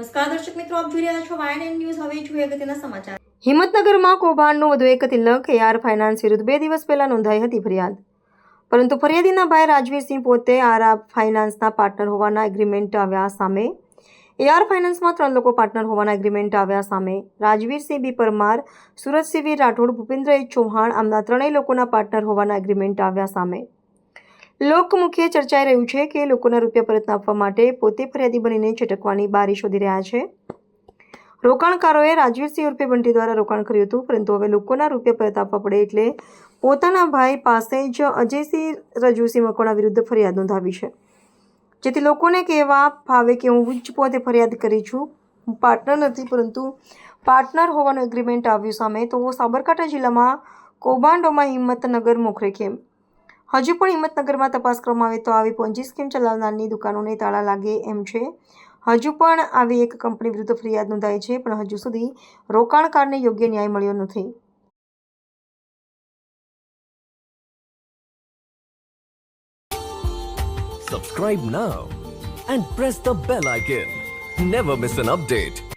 નમસ્કાર દર્શક મિત્રો, આપ જોઈ રહ્યા છો વાયન ન્યૂઝ હવે જોઈએ અગત્યના સમાચાર. હિંમતનગરમાં કૌભાંડનું વધુ એક તિલક એઆર ફાઇનાન્સ વિરુદ્ધ બે દિવસ પહેલા નોંધાઈ હતી ફરિયાદ. પરંતુ ફરિયાદીના ભાઈ રાજવીરસિંહ પોતે આર ફાઇનાન્સના પાર્ટનર હોવાના એગ્રીમેન્ટ આવ્યા સામે. એઆર ફાઇનાન્સમાં ત્રણ લોકો પાર્ટનર હોવાના એગ્રીમેન્ટ આવ્યા સામે. રાજવીરસિંહ બી પરમાર, સુરતસિંહ રાઠોડ ભૂપેન્દ્ર ચૌહાણ આમના ત્રણેય લોકોના પાર્ટનર હોવાના એગ્રીમેન્ટ આવ્યા સામે. લોકમુખે ચર્ચાઈ રહ્યું છે કે લોકોના રૂપિયા પરત આપવા માટે પોતે ફરિયાદી બનીને છટકવાની બારી શોધી રહ્યા છે. રોકાણકારોએ રાજવીરસિંહ ઉર્ફે બંટી દ્વારા રોકાણ કર્યું હતું, પરંતુ હવે લોકોના રૂપિયા પરત આપવા પડે એટલે પોતાના ભાઈ પાસે જ અજયસિંહ રજુસિંહ મકવાણા વિરુદ્ધ ફરિયાદ નોંધાવી છે. જેથી લોકોને કહેવા ફાવે કે હું જ પોતે ફરિયાદ કરી છું પાર્ટનર નથી, પરંતુ પાર્ટનર હોવાનું એગ્રીમેન્ટ આવ્યું સામે, તો સાબરકાંઠા જિલ્લામાં કૌભાંડોમાં હિંમતનગર મોખરે કેમ હજુ પણ હિંમતનગરમાં તપાસ કરવામાં આવે તો આવી પોન્જી સ્કીમ ચલાવનારની દુકાનોને તાળા લાગે એમ છે હજુ પણ આવી એક કંપની વિરુદ્ધ ફરિયાદ નોંધાઈ છે, પણ હજુ સુધી રોકાણકારને યોગ્ય ન્યાય મળ્યો નથી Subscribe now and press the bell icon. Never miss an update.